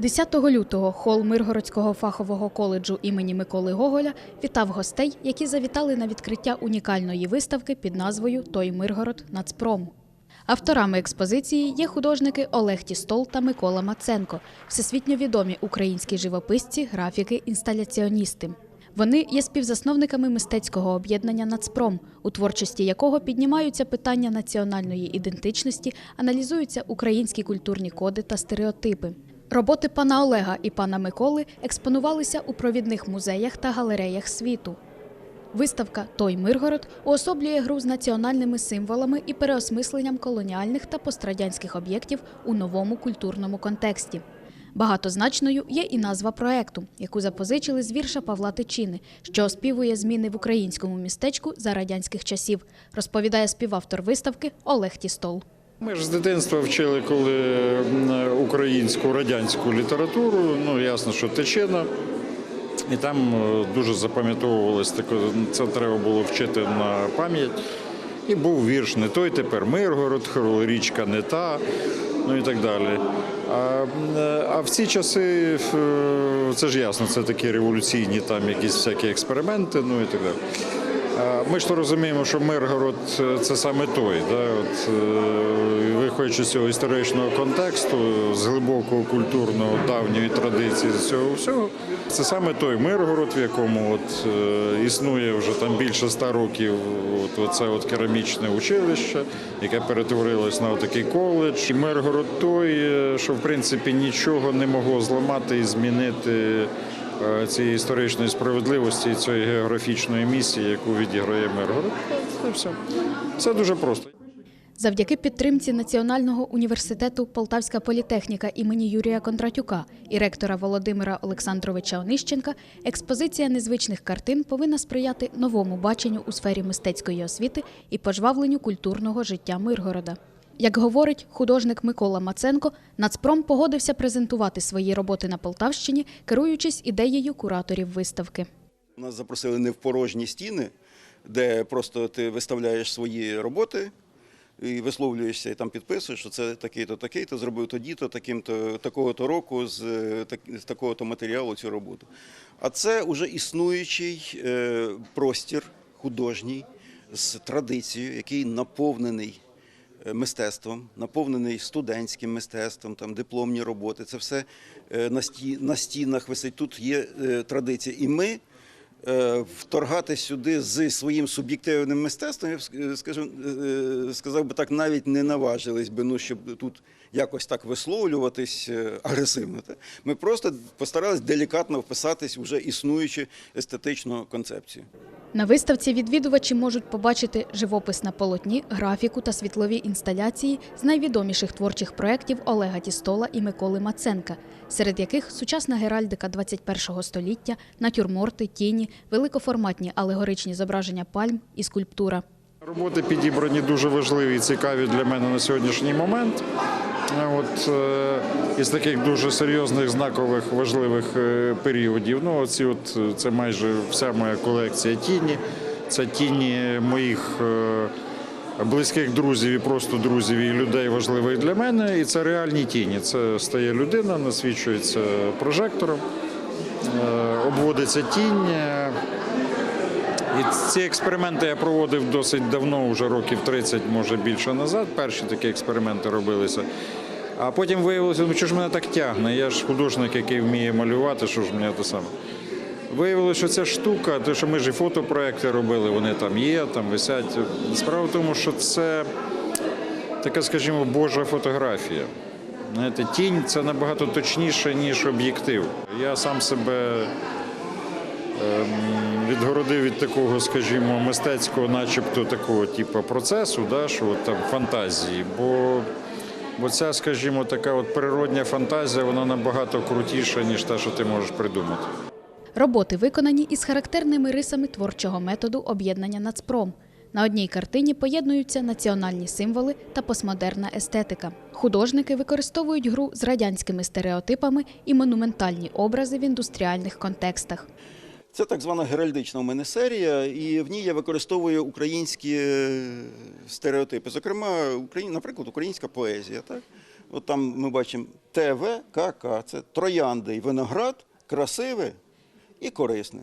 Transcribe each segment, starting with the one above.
10 лютого хол Миргородського фахового коледжу імені Миколи Гоголя вітав гостей, які завітали на відкриття унікальної виставки під назвою Той Миргород Нацпром. Авторами експозиції є художники Олег Тістол та Микола Маценко, всесвітньо відомі українські живописці, графіки, інсталяціоністи. Вони є співзасновниками мистецького об'єднання Нацпром, у творчості якого піднімаються питання національної ідентичності, аналізуються українські культурні коди та стереотипи. Роботи пана Олега і пана Миколи експонувалися у провідних музеях та галереях світу. Виставка Той Миргород уособлює гру з національними символами і переосмисленням колоніальних та пострадянських об'єктів у новому культурному контексті. Багатозначною є і назва проекту, яку запозичили з вірша Павла Тичини, що оспівує зміни в українському містечку за радянських часів, розповідає співавтор виставки Олег Тістол. Ми ж з дитинства вчили, коли українську радянську літературу, ну ясно, що течена. І там е, дуже запам'ятовувалось це треба було вчити на пам'ять. І був вірш не той, тепер Миргород, річка не та, ну і так далі. А, е, а в ці часи е, це ж ясно, це такі революційні там якісь всякі експерименти, ну і так далі. Ми ж то розуміємо, що Миргород е, це саме той. Да? От, е, виходячи з цього історичного контексту, з глибокого культурного давньої традиції з цього всього, це саме той Миргород, в якому от, е, існує вже там більше ста років от, оце от керамічне училище, яке перетворилось на такий коледж. І Миргород той, що в принципі нічого не могло зламати і змінити цієї історичної справедливості цієї географічної місії, яку відіграє Миргород. Це все. Це дуже просто. Завдяки підтримці Національного університету Полтавська політехніка імені Юрія Кондратюка і ректора Володимира Олександровича Онищенка експозиція незвичних картин повинна сприяти новому баченню у сфері мистецької освіти і пожвавленню культурного життя Миргорода. Як говорить художник Микола Маценко, Нацпром погодився презентувати свої роботи на Полтавщині, керуючись ідеєю кураторів виставки. Нас запросили не в порожні стіни, де просто ти виставляєш свої роботи і висловлюєшся і там підписуєш, що це такий-то, такий-то, зробив тоді-то, таким-то, такого-то року з, з такого-то матеріалу цю роботу. А це вже існуючий е, простір художній з традицією, який наповнений мистецтвом, наповнений студентським мистецтвом, там дипломні роботи. Це все е, на, сті, на стінах висить. Тут є е, традиція. І ми е, вторгати сюди з своїм суб'єктивним мистецтвом, я б е, скажу, е, сказав би так, навіть не наважились би, ну, щоб тут якось так висловлюватись е, агресивно. Та? Ми просто постарались делікатно вписатись в вже існуючу естетичну концепцію. На виставці відвідувачі можуть побачити живопис на полотні, графіку та світлові інсталяції з найвідоміших творчих проєктів Олега Тістола і Миколи Маценка, серед яких сучасна геральдика 21 століття, натюрморти, тіні, великоформатні алегоричні зображення пальм і скульптура. Роботи підібрані дуже важливі і цікаві для мене на сьогоднішній момент. Е, От е, із таких дуже серйозних знакових важливих е, періодів. Ну, оці от це майже вся моя колекція тіні. Це тіні моїх близьких друзів і просто друзів і людей важливих для мене. І це реальні тіні. Це стає людина, насвічується прожектором, обводиться тінь. і ці експерименти я проводив досить давно, вже років 30, може більше назад. Перші такі експерименти робилися. А потім виявилося, ну що ж мене так тягне? Я ж художник, який вміє малювати, що ж мені те саме. Виявилося, що ця штука, те, що ми ж і фотопроекти робили, вони там є, там висять. Справа в тому, що це така, скажімо, божа фотографія. Знаєте, тінь це набагато точніше, ніж об'єктив. Я сам себе відгородив від такого, скажімо, мистецького, начебто такого типу процесу, да, що от там фантазії. Бо, бо ця, скажімо, така от природня фантазія, вона набагато крутіша, ніж те, що ти можеш придумати. Роботи виконані із характерними рисами творчого методу об'єднання «Нацпром». На одній картині поєднуються національні символи та постмодерна естетика. Художники використовують гру з радянськими стереотипами і монументальні образи в індустріальних контекстах. Це так звана геральдична у мене серія, і в ній я використовую українські е, стереотипи. Зокрема, наприклад, українська поезія. Так? От там ми бачимо ТВКК, це троянди і виноград, красиве і корисне.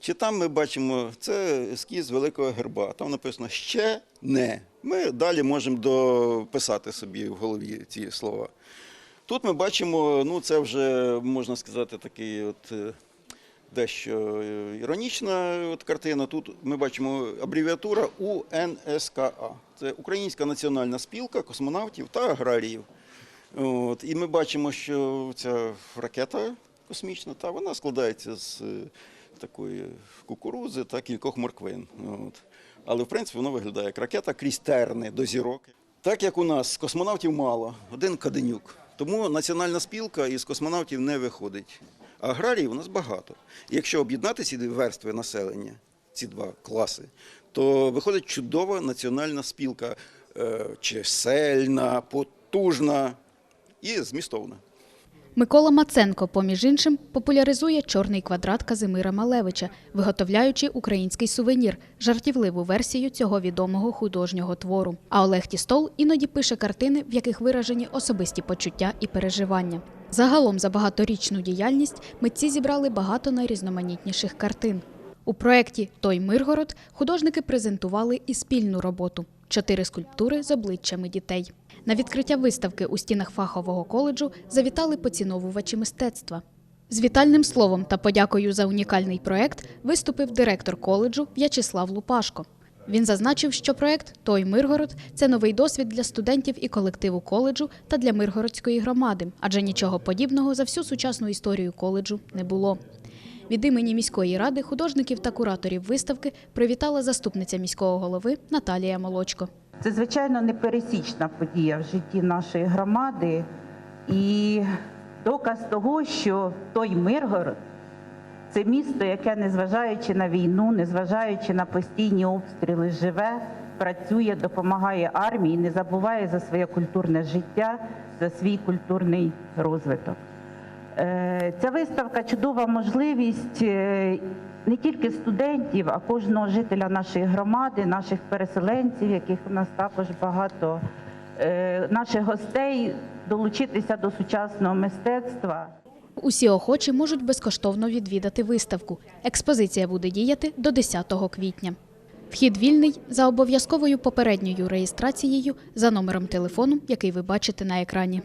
Чи там ми бачимо, це ескіз великого герба, там написано ще не. Ми далі можемо дописати собі в голові ці слова. Тут ми бачимо, ну це вже можна сказати, такий от е, дещо е, іронічна от картина. Тут ми бачимо абревіатура УНСКА. Це Українська національна спілка космонавтів та аграріїв. От, і ми бачимо, що ця ракета космічна, та вона складається з е, такої кукурузи та кількох морквин. От. Але в принципі воно виглядає як ракета крізь терни до зірок. Так як у нас космонавтів мало, один каденюк. Тому національна спілка із космонавтів не виходить. А аграріїв у нас багато. Якщо об'єднати ці верстви населення, ці два класи, то виходить чудова національна спілка, е, чисельна, потужна і змістовна. Микола Маценко, поміж іншим, популяризує чорний квадрат Казимира Малевича, виготовляючи український сувенір, жартівливу версію цього відомого художнього твору. А Олег Тістол іноді пише картини, в яких виражені особисті почуття і переживання. Загалом за багаторічну діяльність митці зібрали багато найрізноманітніших картин. У проєкті Той Миргород художники презентували і спільну роботу чотири скульптури з обличчями дітей. На відкриття виставки у стінах фахового коледжу завітали поціновувачі мистецтва. З вітальним словом та подякою за унікальний проект виступив директор коледжу В'ячеслав Лупашко. Він зазначив, що проект Той Миргород це новий досвід для студентів і колективу коледжу та для Миргородської громади, адже нічого подібного за всю сучасну історію коледжу не було. Від імені міської ради художників та кураторів виставки привітала заступниця міського голови Наталія Молочко. Це звичайно непересічна подія в житті нашої громади і доказ того, що той Миргород це місто, яке, незважаючи на війну, незважаючи на постійні обстріли, живе, працює, допомагає армії, не забуває за своє культурне життя, за свій культурний розвиток. Е, Ця виставка чудова можливість е, не тільки студентів, а кожного жителя нашої громади, наших переселенців, яких у нас також багато, е, наших гостей долучитися до сучасного мистецтва. Усі охочі можуть безкоштовно відвідати виставку. Експозиція буде діяти до 10 квітня. Вхід вільний за обов'язковою попередньою реєстрацією за номером телефону, який ви бачите на екрані.